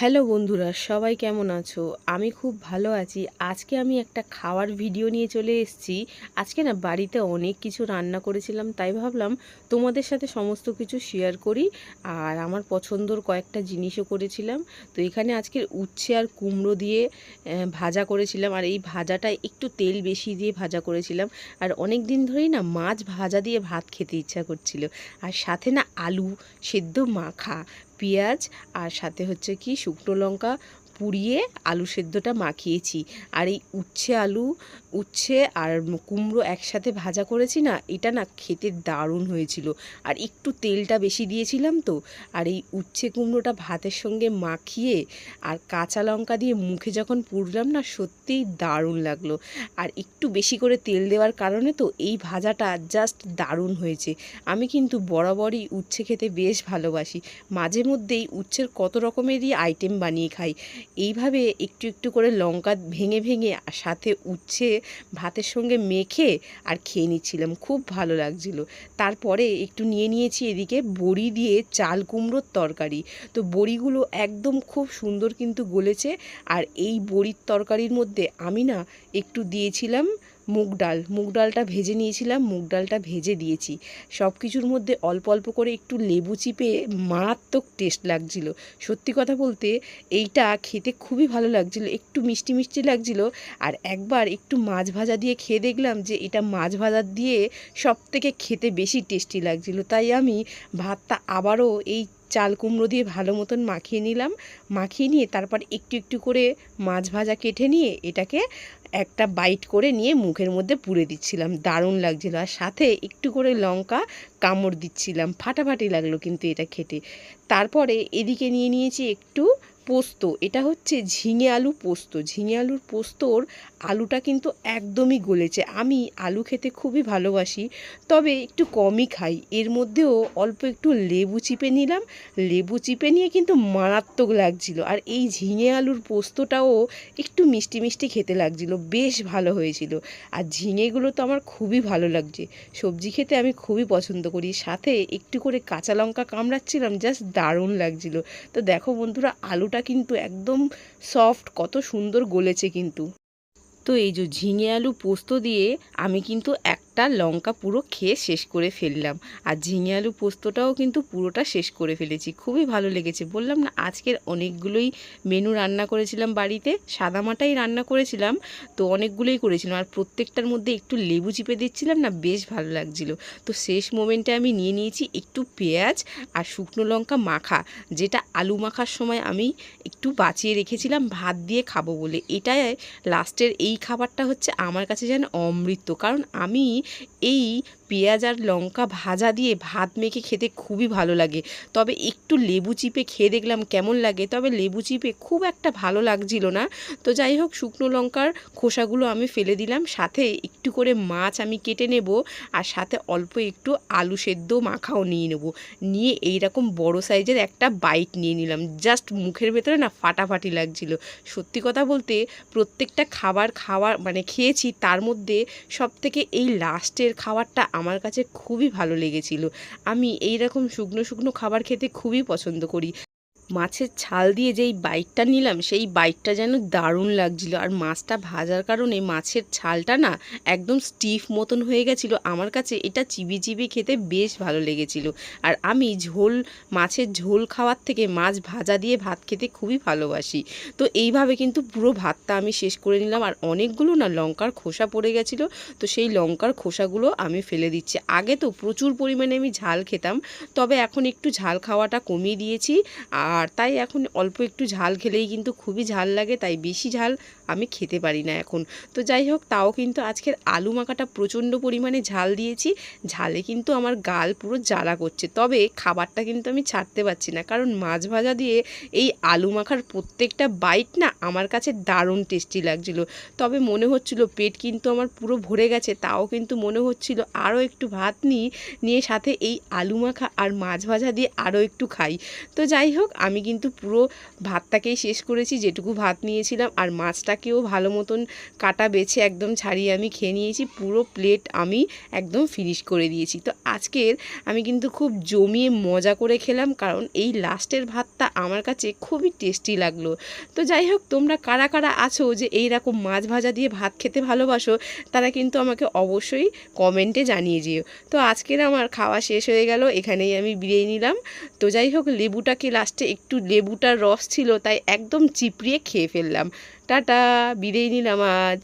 Hello বন্ধুরা, সবাই কেমন আছো? আমি খুব ভালো আছি। আজকে আমি একটা খাওয়ার ভিডিও নিয়ে চলে এসেছি। আজকে না বাড়িতে অনেক কিছু রান্না করেছিলাম, তাই ভাবলাম তোমাদের সাথে সমস্ত কিছু শেয়ার করি। আর আমার পছন্দর কয়েকটা জিনিসও করেছিলাম। তো এখানে আজকের উচ্ছে আর কুমড়ো দিয়ে ভাজা করেছিলাম। আর এই ভাজাটা একটু তেল বেশি দিয়ে ভাজা করেছিলাম। আর অনেক দিন ধরেই না মাছ ভাজা দিয়ে ভাত খেতে ইচ্ছা করছিল। আর সাথে না আলু সেদ্ধ মাখা। পেঁয়াজ আর সাথে হচ্ছে কি শুকনো লঙ্কা পুড়িয়ে আলু সেদ্ধটা মাখিয়েছি। আর এই উচ্ছে আলু, উচ্ছে আর কুমড়ো একসাথে ভাজা করেছি না, এটা না খেতে দারুণ হয়েছিল। আর একটু তেলটা বেশি দিয়েছিলাম তো, আর এই উচ্ছে কুমড়োটা ভাতের সঙ্গে মাখিয়ে আর কাঁচা লঙ্কা দিয়ে মুখে যখন পুড়লাম না, সত্যিই দারুণ লাগল। আর একটু বেশি করে তেল দেওয়ার কারণে তো এই ভাজাটা জাস্ট দারুণ হয়েছে। আমি কিন্তু বরাবরই উচ্ছে খেতে বেশ ভালোবাসি। মাঝে মধ্যেই উচ্ছের কত রকমেরই আইটেম বানিয়ে খাই। এইভাবে একটু একটু করে লঙ্কা ভেঙে ভেঙে আর সাথে উচ্ছে ভাতের সঙ্গে মেখে আর খেয়ে নিচ্ছিলাম। খুব ভালো লাগছিল। তারপরে একটু নিয়ে নিয়েছি এদিকে বড়ি দিয়ে চাল কুমড়োর তরকারি। তো বড়িগুলো একদম খুব সুন্দর কিন্তু গলেছে। আর এই বড়ির তরকারির মধ্যে আমি না একটু দিয়েছিলাম মুগ ডাল। মুগ ডালটা ভেজে নিয়েছিলাম, মুগ ডালটা ভেজে দিয়েছি। সব কিছুর মধ্যে অল্প অল্প করে একটু লেবু চিপে মারাত্মক টেস্ট লাগছিল। সত্যি কথা বলতে এইটা খেতে খুবই ভালো লাগছিল, একটু মিষ্টি মিষ্টি লাগছিল। আর একবার একটু মাছ ভাজা দিয়ে খেয়ে দেখলাম যে এটা মাছ ভাজা দিয়ে সব থেকে খেতে বেশি টেস্টি লাগছিল। তাই আমি ভাতটা আবারও এই চাল কুমড়ো দিয়ে ভালো মতন মাখিয়ে নিলাম। মাখিয়ে নিয়ে তারপর একটু একটু করে মাছ ভাজা কেটে নিয়ে এটাকে একটা বাইট করে নিয়ে মুখের মধ্যে পুরে দিচ্ছিলাম। দারুণ লাগছিল। আর সাথে একটু করে লঙ্কা কামড় দিচ্ছিলাম। ফাটাফাটি লাগল কিন্তু এটা খেতে। তারপরে এদিকে নিয়ে নিয়েছি একটু পোস্ত, এটা হচ্ছে ঝিঙে আলু পোস্ত। ঝিঙে আলুর পোস্তর আলুটা কিন্তু একদমই গলেছে। আমি আলু খেতে খুবই ভালোবাসি, তবে একটু কমই খাই। এর মধ্যেও অল্প একটু লেবু চিপে নিলাম। লেবু চিপে নিয়ে কিন্তু মারাত্মক লাগছিল। আর এই ঝিঙে আলুর পোস্তটাও একটু মিষ্টি মিষ্টি খেতে লাগছিল। বেশ ভালো হয়েছিল। আর ঝিঙেগুলো তো আমার খুবই ভালো লাগছে। সবজি খেতে আমি খুবই পছন্দ করি। সাথে একটু করে কাঁচা লঙ্কা কামড়াচ্ছিলাম, জাস্ট দারুণ লাগছিল। তো দেখো বন্ধুরা, আলুটা কিন্তু একদম সফট, কত সুন্দর গলেছে কিন্তু। তো এই যে ঝিঙে আলু পোস্ত দিয়ে আমি কিন্তু একটা লঙ্কা পুরো খেয়ে শেষ করে ফেললাম। আর ঝিঙে আলু পোস্তটাও কিন্তু পুরোটা শেষ করে ফেলেছি। খুবই ভালো লেগেছে। বললাম না, আজকের অনেকগুলোই মেনু রান্না করেছিলাম বাড়িতে। সাদামাটাই রান্না করেছিলাম, তো অনেকগুলোই করেছিলাম। আর প্রত্যেকটার মধ্যে একটু লেবু চিপে দিচ্ছিলাম না, বেশ ভালো লাগছিল। তো শেষ মোমেন্টে আমি নিয়ে নিয়েছি একটু পেঁয়াজ আর শুকনো লঙ্কা মাখা, যেটা আলু মাখার সময় আমি একটু বাঁচিয়ে রেখেছিলাম, ভাত দিয়ে খাব বলে। এটাই লাস্টের এই খাবারটা হচ্ছে আমার কাছে যেন অমৃত। কারণ আমি এই পেঁয়াজ আর লঙ্কা ভাজা দিয়ে ভাত মেখে খেতে খুবই ভালো লাগে। তবে একটু লেবু চিপে খেয়ে দেখলাম কেমন লাগে, তবে লেবু চিপে খুব একটা ভালো লাগছিল না। তো যাই হোক, শুকনো লঙ্কার খোসাগুলো আমি ফেলে দিলাম, সাথে একটু করে মাছ আমি কেটে নেব, আর সাথে অল্প একটু আলু সেদ্ধ মাখাও নিয়ে নেব। নিয়ে এই রকম বড় সাইজের একটা বাইট নিয়ে নিলাম, জাস্ট মুখের ভেতরে না ফাটাফাটি লাগছিল। সত্যি কথা বলতে প্রত্যেকটা খাবার খাওয়ার মানে খেয়েছি, তার মধ্যে সব থেকে এই লাস্টের খাবারটা আমার কাছে খুবই ভালো লেগেছিল। আমি এই রকম শুকনো শুকনো খাবার খেতে খুবই পছন্দ করি। মাছের ছাল দিয়ে যেই বাইটটা নিলাম, সেই বাইটটা যেন দারুণ লাগছিল। আর মাছটা ভাজার কারণে মাছের ছালটা না একদম স্টিফ মতন হয়ে গেছিল। আমার কাছে এটা চিবি চিবি খেতে বেশ ভালো লেগেছিল। আর আমি ঝোল, মাছের ঝোল খাওয়ার থেকে মাছ ভাজা দিয়ে ভাত খেতে খুবই ভালোবাসি। তো এইভাবে কিন্তু পুরো ভাতটা আমি শেষ করে নিলাম। আর অনেকগুলো না লঙ্কার খোসা পড়ে গেছিল। তো সেই লঙ্কার খোসাগুলো আমি ফেলে দিচ্ছি। আগে তো প্রচুর পরিমাণে আমি ঝাল খেতাম। তবে এখন একটু ঝাল খাওয়াটা কমিয়ে দিয়েছি। আর তাই এখন অল্প একটু ঝাল খেলেই কিন্তু খুবই ঝাল লাগে, তাই বেশি ঝাল আমি খেতে পারি না এখন। তো যাই হোক, তাও কিন্তু আজকের আলু মাখাটা প্রচণ্ড পরিমাণে ঝাল দিয়েছি, ঝালে কিন্তু আমার গাল পুরো জ্বালা করছে। তবে খাবারটা কিন্তু আমি ছাড়তে পারছি না, কারণ মাছ ভাজা দিয়ে এই আলু মাখার প্রত্যেকটা বাইট না আমার কাছে দারুণ টেস্টি লাগছিল। তবে মনে হচ্ছিল পেট কিন্তু আমার পুরো ভরে গেছে, তাও কিন্তু মনে হচ্ছিল আরও একটু ভাত নিই, নিয়ে সাথে এই আলু মাখা আর মাছ ভাজা দিয়ে আরও একটু খাই। তো যাই হোক আমি কিন্তু পুরো ভাতটাকেই শেষ করেছি, যেটুকু ভাত নিয়েছিলাম, আর মাছটাকেও ভালো মতন কাটা বেছে একদম ছাড়িয়ে আমি খেয়ে নিয়েছি, পুরো প্লেট আমি একদম ফিনিশ করে দিয়েছি। তো আজকের আমি কিন্তু খুব জমিয়ে মজা করে খেলাম, কারণ এই লাস্টের ভাতটা আমার কাছে খুবই টেস্টি লাগল। তো যাই হোক, তোমরা কারা কারা আছো যে এই রকম মাছ ভাজা দিয়ে ভাত খেতে ভালোবাসো, তারা কিন্তু আমাকে অবশ্যই কমেন্টে জানিয়ে যেও। তো আজকের আমার খাওয়া শেষ হয়ে গেল, এখানেই আমি বিরিয়ে নিলাম। তো যাই হোক, লেবুটাকে লাস্টে একটু লেবুটার রস ছিল তাই একদম চিপড়িয়ে খেয়ে ফেললাম। টাটা বিদেয় নিলাম আজ।